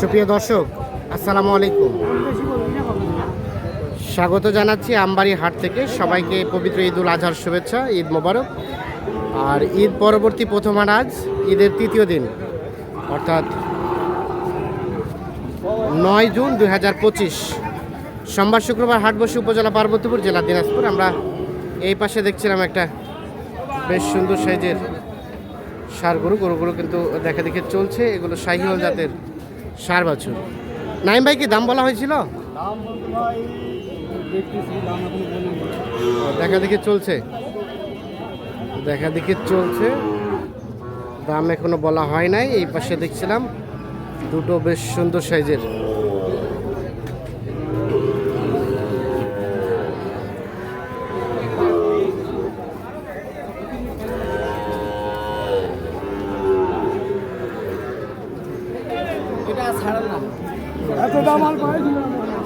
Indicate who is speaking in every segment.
Speaker 1: সুপ্রিয় দর্শক, আসসালামু আলাইকুম। স্বাগত জানাচ্ছি আমবাড়ি হাট থেকে। সবাইকে পবিত্র ঈদ উল আজহার শুভেচ্ছা, ঈদ মোবারক। আর ঈদ পরবর্তী প্রথম আজ ঈদের তৃতীয় দিন। অর্থাৎ নয় জুন দুই হাজার পঁচিশ। সোমবার শুক্রবার হাট বসে উপজেলা পার্বতীপুর জেলা দিনাজপুর। আমরা এই পাশে দেখছিলাম একটা বেশ সুন্দর সাইজের সার গরু, গরুগুলো কিন্তু দেখা দেখে চলছে। এগুলো শাহিওয়াল জাতের সার বাছুর। নাইম ভাই, কি দাম বলা হয়েছিল? দেখা দেখে চলছে। দেখা দেখে চলছে। দাম এখনও বলা হয় নাই। এই পাশে দেখছিলাম দুটো বেশ সুন্দর সাইজের।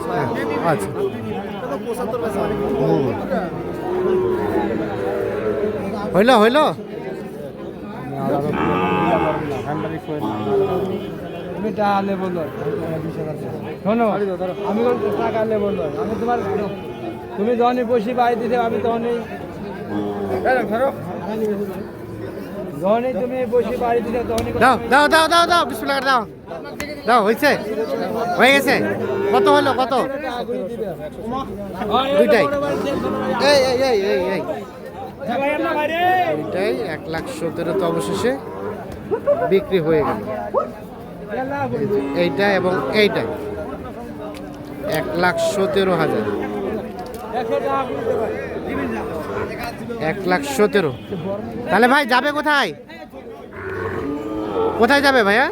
Speaker 1: হ্যাঁ, আচ্ছা। হইল হইল?
Speaker 2: তুমি টাকা নেব আমি টাকা নেব আমি তোমার তুমি যখনই বসি বাড়ি দিতে আমি তখনই যখনই
Speaker 1: দাও দাও দাও দাও দাও, বিসমিল্লাহ দাও। দাও, হয়েছে? হয়ে গেছে? কত হলো, কত? দুইটাই। এই এই এই এই এই। দুইটাই, এক লাখ সতেরো তো অবশেষে বিক্রি হয়ে গেল। এইটা এবং এইটা। এক লাখ সতেরো হাজার। এক লাখ সতেরো। তাহলে ভাই যাবে কোথায়? কোথায় যাবে ভাইয়া?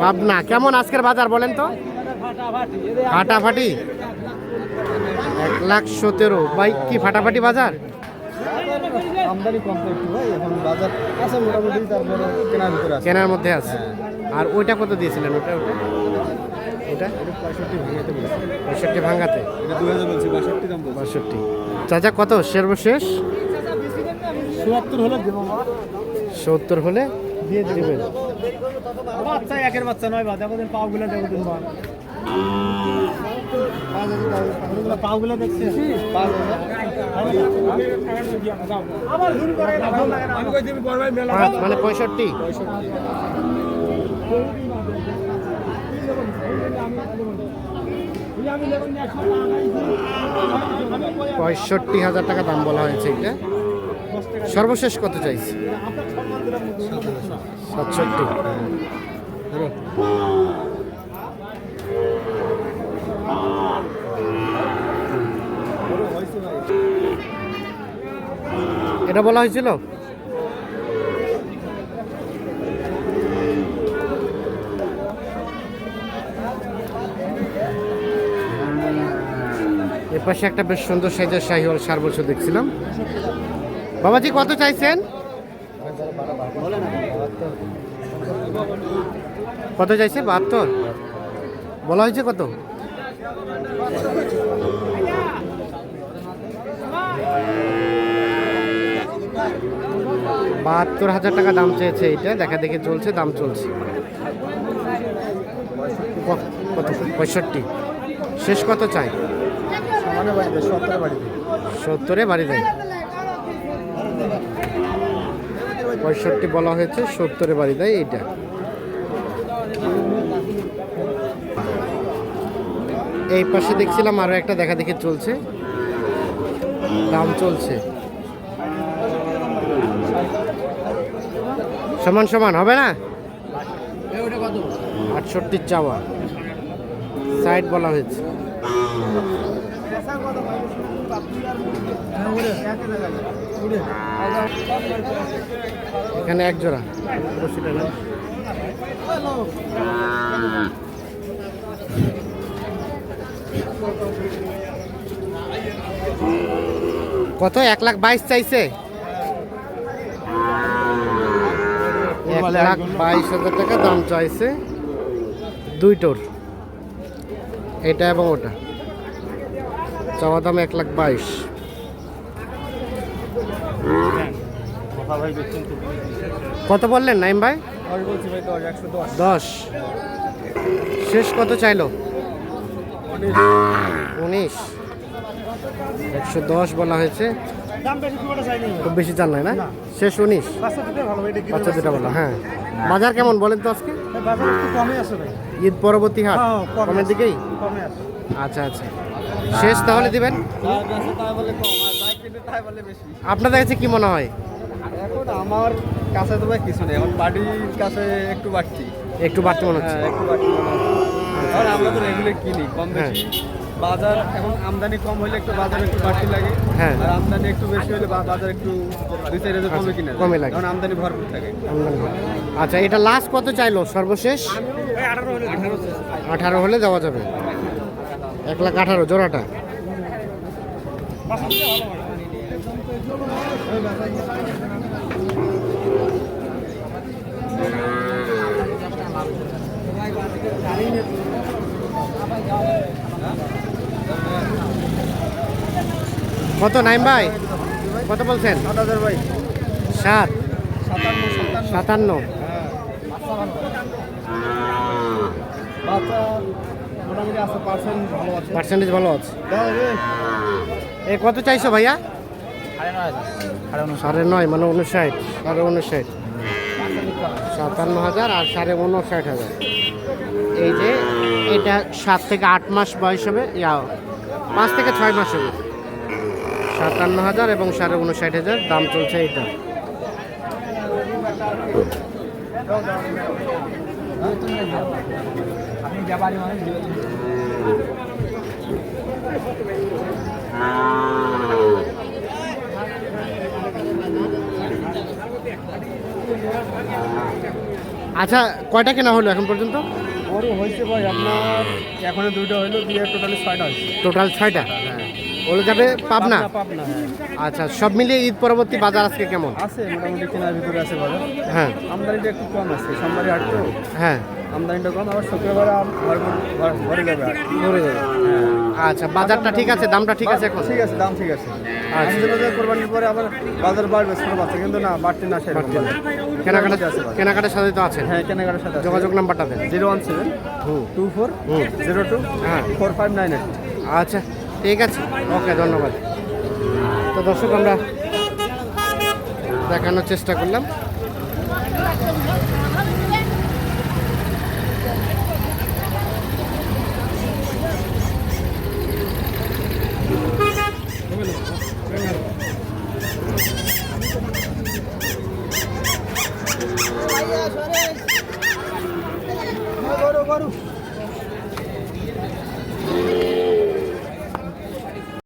Speaker 1: পাবনা। কেমন আজকের বাজার বলেন তো? ফাটাফাটি। এক লাখ সতেরো। বাইক কি ফাটাফাটি বাজার?
Speaker 2: ভাই। কেনার
Speaker 1: মধ্যে আছে। আর ওইটা কত দিয়েছিলেন? ওটা ওটা এটা?
Speaker 2: পঁয়ষট্টি ভেঙেতে
Speaker 1: পঁয়ষট্টি ভাঙাতে?
Speaker 2: বাষট্টি
Speaker 1: চাচা কত? সর্বশেষ?
Speaker 2: চুয়াত্তর হলে দেবো
Speaker 1: সত্তর হলে দিয়ে দিবেন।
Speaker 2: বাচ্চা একের বাচ্চা নয় বা দেখো পাওগুলো দেখো তুমি পাওগুলো দেখছি। আমি কই তুমি বড় ভাই মেলা।
Speaker 1: পাঁচ মানে পঁয়ষট্টি। পঁয়ষট্টি। হাজার টাকা দাম বলা হয়েছে এটা। সর্বশেষ কত চাইছি? সাতষট্টি। এটা বলা হয়েছিল? পাশে একটা বেশ সুন্দর সাইজের শাহিওয়াল সার বছর দেখছিলাম। বাবাজি, কত চাইছেন? কত চাইছে? বাহাত্তর। বলা হয়েছে কত? বাহাত্তর হাজার টাকা দাম চেয়েছে এইটা। দেখা দেখে চলছে, দাম চলছে। কত? পঁয়ষট্টি। শেষ কত চাই?
Speaker 2: সত্তর
Speaker 1: বাড়ি দেয় পঁয়ষট্টি বলা হয়েছে সত্তরে বাড়ি দেয় এইটা। এই পাশে দেখছিলাম আরও একটা দেখা দেখে চলছে। দাম চলছে। সমান সমান, হবে না? আটষট্টির চাওয়া। সাইড বলা হয়েছে। এখানে এক জোড়া। কত? এক লাখ বাইশ চাইছে। এক লাখ বাইশ হাজার টাকা দাম চাইছে। দুইটোর এটা এবং ওটা। চাওয়া দাম এক লাখ বাইশ। কত বললেন নাইম ভাই?
Speaker 2: দশ।
Speaker 1: শেষ কত চাইলো? উনিশ। একশো দশ বলা হয়েছে।
Speaker 2: খুব
Speaker 1: বেশি চাল নাই না? শেষ উনিশ।
Speaker 2: পাঁচশো দুটো
Speaker 1: বাচ্চা বলা হ্যাঁ। বাজার কেমন বলেন তো আজকে? ঈদ পরবর্তী হাট?
Speaker 2: হ্যাঁ,
Speaker 1: কমের দিকেই? আচ্ছা আচ্ছা। শেষ তাহলে দিবেন?
Speaker 2: আর
Speaker 1: আপনাদের কাছে কি মনে হয়?
Speaker 2: এখন আমার কাছে তো ভাই কিছু নেই এখন বাড়ির কাছে একটু বাড়তি।
Speaker 1: একটু বাড়তি মনে হচ্ছে।
Speaker 2: হ্যাঁ একটু বাড়তি মনে হচ্ছে। কারণ আমরা তো রেগুলার কিনি কম
Speaker 1: হ্যাঁ।
Speaker 2: বেশি। বাজার এখন আমদানি কম হলে একটু বাজার একটু বাড়তি লাগে।
Speaker 1: হ্যাঁ।
Speaker 2: আর আমদানি একটু বেশি হলে বাজার একটু দুই চার হাজার কমে কিনে।
Speaker 1: কমে লাগে।
Speaker 2: কারণ আমদানি ভরপুর থাকে।
Speaker 1: আচ্ছা এটা লাস্ট কত চাইলো? সর্বশেষ?
Speaker 2: আঠারো হলে আঠারো
Speaker 1: আঠারো হলে দেওয়া যাবে। এক লাখ আঠারো জোড়াটা। কত নাইম ভাই? কত বলছেন?
Speaker 2: সাত হাজার ভাই।
Speaker 1: সাত।
Speaker 2: সাতান্ন
Speaker 1: পার্সেন্টেজ ভালো আছে। এ কত চাইছো ভাইয়া?
Speaker 2: সাড়ে নয়
Speaker 1: মানে উনষাট। সাড়ে উনষাট। সাতান্ন হাজার আর সাড়ে উনষাট হাজার। এই যে এটা সাত থেকে আট মাস বয়স হবে ইয়া পাঁচ থেকে ছয় মাস হবে। সাতান্ন হাজার এবং সাড়ে উনষাট হাজার দাম চলছে এটা
Speaker 2: আপনি
Speaker 1: আচ্ছা কয়টা কেনা হলো এখন পর্যন্ত?
Speaker 2: বড় হয়েছে ভাই আপনার এখনও দুটো হলো দিয়ে টোটালি ছয়টা হয়েছে।
Speaker 1: টোটাল ছয়টা? ওগুলো যাবে পাবনা
Speaker 2: পাবনা? হ্যাঁ।
Speaker 1: আচ্ছা সব মিলিয়ে ঈদ পরবর্তী বাজার আজকে কেমন?
Speaker 2: আছে মোটামুটি কেনার ভিতরে আছে বাজার।
Speaker 1: হ্যাঁ।
Speaker 2: আমদানিটা একটু কম আছে সোমবারে হাট তো।
Speaker 1: হ্যাঁ।
Speaker 2: আমদানিটা কম আবার শুক্রবারে ভরে যাবে
Speaker 1: ধরে যাবে। আচ্ছা বাজারটা ঠিক আছে? দামটা ঠিক আছে এখন?
Speaker 2: ঠিক আছে দাম ঠিক আছে।
Speaker 1: আচ্ছা।
Speaker 2: আমি কোরবানির পরে আবার বাজার বাড়বে ছোট বাচ্চা কিন্তু না বাড়তি না সেরকম বাজার।
Speaker 1: কেনাকাটা
Speaker 2: আছে
Speaker 1: কেনাকাটার সাথে তো আছেন।
Speaker 2: হ্যাঁ কেনাকাটার সাথে
Speaker 1: যোগাযোগ নাম্বারটা দেন।
Speaker 2: Zero one seven two four. Zero two
Speaker 1: হ্যাঁ।
Speaker 2: Four five nine eight.
Speaker 1: আচ্ছা। ঠিক আছে। ওকে ধন্যবাদ। তো দর্শক আমরা দেখানোর চেষ্টা করলাম।